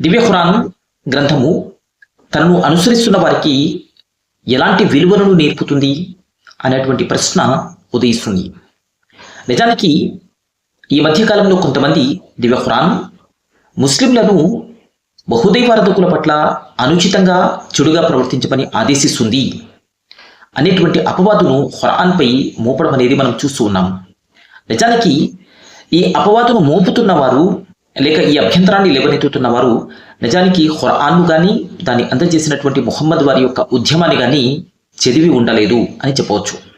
దివ్య ఖురాన్ గ్రంథము తనను అనుసరిస్తున్న వారికి ఎలాంటి విలువలను నేర్పుతుంది అనేటువంటి ప్రశ్న ఉదయిస్తుంది. నిజానికి ఈ మధ్యకాలంలో కొంతమంది దివ్య ఖురాన్ ముస్లింలను బహుదైవారధకుల పట్ల అనుచితంగా చెడుగా ప్రవర్తించమని ఆదేశిస్తుంది అనేటువంటి అపవాదును ఖురాన్పై మోపడం అనేది మనం చూస్తూ ఉన్నాం. నిజానికి ఈ అపవాదును మోపుతున్న వారు లేక ఈ అభ్యంతరాన్ని లేవనెత్తుతున్న వారు నిజానికి ఖురాన్ను కానీ దాన్ని అందజేసినటువంటి మొహమ్మద్ వారి యొక్క ఉద్యమాన్ని కానీ చదివి ఉండలేదు అని చెప్పవచ్చు.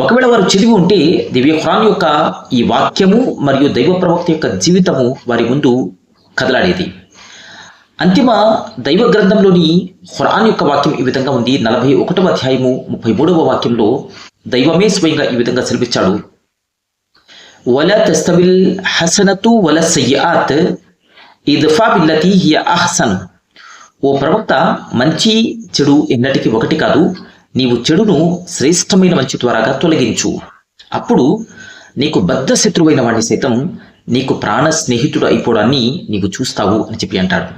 ఒకవేళ వారు చదివి ఉంటే దివ్య ఖురాన్ యొక్క ఈ వాక్యము మరియు దైవ ప్రవక్త యొక్క జీవితము వారి ముందు కదలాడేది. అంతిమ దైవ గ్రంథంలోని ఖురాన్ యొక్క వాక్యం ఈ విధంగా ఉంది. నలభై ఒకటవ అధ్యాయము ముప్పై మూడవ వాక్యంలో దైవమే స్వయంగా ఈ విధంగా సెలవిచ్చాడు. వల తస్తవిల్ హసనతు వల సయ్యాత్ ఇద్ఫా బిల్లతి హియ అహ్సన్ ఓ ప్రవక్త మంచి చెడు ఎన్నటికీ ఒకటి కాదు. నీవు చెడును శ్రేష్టమైన మంచి త్వరగా తొలగించు. అప్పుడు నీకు బద్ధ శత్రువైన వాడిని సైతం నీకు ప్రాణ స్నేహితుడు అయిపోవడాన్ని నీవు చూస్తావు అని చెప్పి అంటాడు.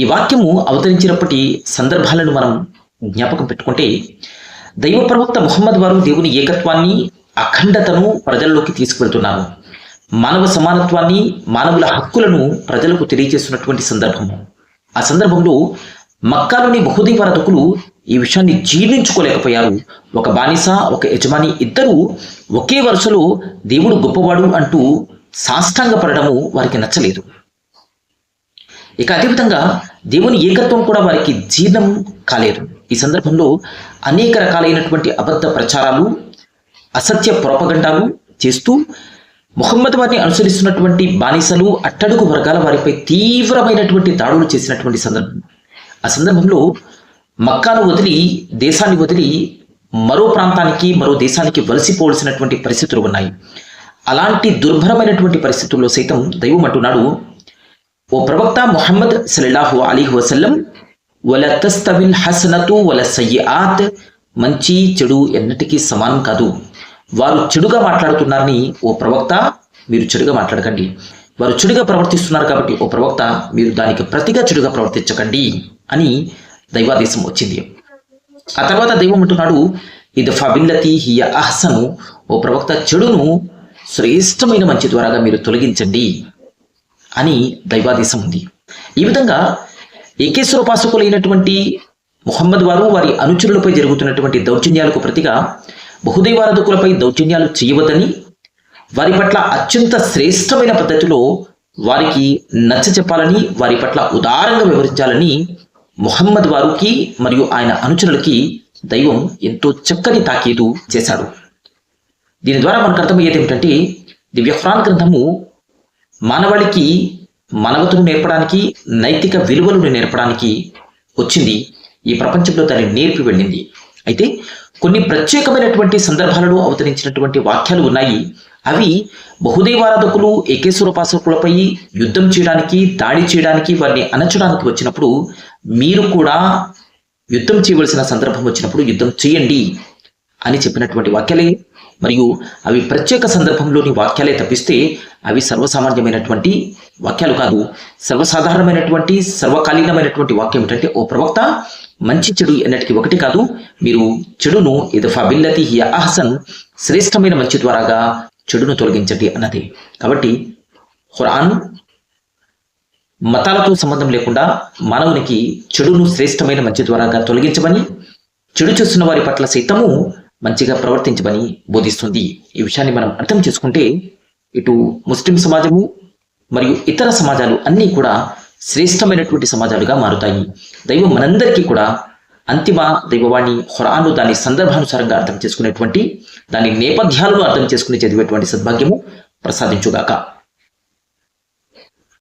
ఈ వాక్యము అవతరించినప్పటి సందర్భాలను మనం జ్ఞాపకం పెట్టుకుంటే దైవ ప్రవక్త ముహమ్మద్ వారు దేవుని ఏకత్వాన్ని అఖండతను ప్రజల్లోకి తీసుకువెళ్తున్నారు మానవ సమానత్వాన్ని మానవుల హక్కులను ప్రజలకు తెలియజేస్తున్నటువంటి సందర్భము. ఆ సందర్భంలో మక్కాలోని బహుదీపారతకులు ఈ విషయాన్ని జీర్ణించుకోలేకపోయారు. ఒక బానిస ఒక యజమాని ఇద్దరు ఒకే వరుసలో దేవుడు గొప్పవాడు అంటూ సాష్టాంగపడము వారికి నచ్చలేదు. ఇక అదేవిధంగా దేవుని ఏకత్వం కూడా వారికి జీర్ణం కాలేదు. ఈ సందర్భంలో అనేక రకాలైనటువంటి అబద్ధ ప్రచారాలు అసత్య ప్రోపగండాలు చేస్తూ ముహమ్మద్ వారిని అనుసరిస్తున్నటువంటి బానిసలు అట్టడుగు వర్గాల వారిపై తీవ్రమైనటువంటి దాడులు చేసినటువంటి సందర్భం. ఆ సందర్భంలో మక్కాను వదిలి దేశాన్ని వదిలి మరో ప్రాంతానికి మరో దేశానికి వలసిపోవలసినటువంటి పరిస్థితులు ఉన్నాయి. అలాంటి దుర్భరమైనటువంటి పరిస్థితుల్లో సైతం దైవం అంటున్నాడు ఓ ప్రవక్త ముహమ్మద్ సల్లాహు అలీహు వసల్లం వల తస్తవిల్ హసనతు వల సయ్యాత్ మంచి చెడు ఎన్నటికీ సమానం కాదు. వారు చెడుగా మాట్లాడుతున్నారని ఓ ప్రవక్త మీరు చెడుగా మాట్లాడకండి. వారు చెడుగా ప్రవర్తిస్తున్నారు కాబట్టి ఓ ప్రవక్త మీరు దానికి ప్రతిగా చెడుగా ప్రవర్తించకండి అని దైవాదేశం వచ్చింది. ఆ తర్వాత దైవం అంటున్నాడు ఇది ఫబిల్లతి హియ అహ్సను. ఓ ప్రవక్త చెడును శ్రేష్టమైన మంచి ద్వారాగా మీరు తొలగించండి అని దైవాదేశం ఉంది. ఈ విధంగా ఏకేశ్వరోపాసకులైనటువంటి ముహమ్మద్ వారు వారి అనుచరులపై జరుగుతున్నటువంటి దౌర్జన్యాలకు ప్రతిగా బహుదైవారాధకులపై దౌర్జన్యాలు చేయవద్దని వారి పట్ల అత్యంత శ్రేష్టమైన పద్ధతిలో వారికి నచ్చ చెప్పాలని వారి పట్ల ఉదారంగా వివరించాలని ముహమ్మద్ వారికి మరియు ఆయన అనుచరులకి దైవం ఎంతో చక్కని తాకీదు చేశాడు. దీని ద్వారా మనకు అర్థమయ్యేది ఏమిటంటే దివ్యఫ్రాన్ గ్రంథము మానవాళికి మానవతను నేర్పడానికి నైతిక విలువలను నేర్పడానికి వచ్చింది. ఈ ప్రపంచంలో దాన్ని నేర్పి వెళ్ళింది. అయితే కొన్ని ప్రత్యేకమైనటువంటి సందర్భాలలో అవతరించినటువంటి వాక్యాలు ఉన్నాయి. అవి బహుదైవారాధకులు ఏకేశ్వరోపాసకులపై యుద్ధం చేయడానికి దాడి చేయడానికి వారిని అణచడానికి వచ్చినప్పుడు మీరు కూడా యుద్ధం చేయవలసిన సందర్భం వచ్చినప్పుడు యుద్ధం చేయండి అని చెప్పినటువంటి వాక్యాలే. మరియు అవి ప్రత్యేక సందర్భంలోని వాక్యాలే తప్పిస్తే అవి సర్వసామాన్యమైనటువంటి వాక్యాలు కాదు. సర్వసాధారణమైనటువంటి సర్వకాలీనమైనటువంటి వాక్యం ఏంటంటే ఓ ప్రవక్త మంచి చెడు ఎన్నటికి ఒకటి కాదు. మీరు చెడును ఇది ఫబిల్లతి హియ అహసన్ శ్రేష్టమైన మంచి ద్వారాగా చెడును తొలగించండి అన్నది. కాబట్టి ఖురాన్ మతాలతో సంబంధం లేకుండా మానవునికి చెడును శ్రేష్టమైన మంచి ద్వారాగా తొలగించమని చెడు చేస్తున్న వారి పట్ల సైతము మంచిగా ప్రవర్తించమని బోధిస్తుంది. ఈ విషయాన్ని మనం అర్థం చేసుకుంటే ఇటు ముస్లిం సమాజము మరియు ఇతర సమాజాలు అన్నీ కూడా శ్రేష్టమైనటువంటి సమాజాలుగా మారుతాయి. దైవం మనందరికీ కూడా అంతిమ దైవవాణి హురాను దాని సందర్భానుసారంగా అర్థం చేసుకునేటువంటి దాని నేపథ్యాలను అర్థం చేసుకుని చదివేటువంటి సద్భాగ్యము ప్రసాదించుగాక.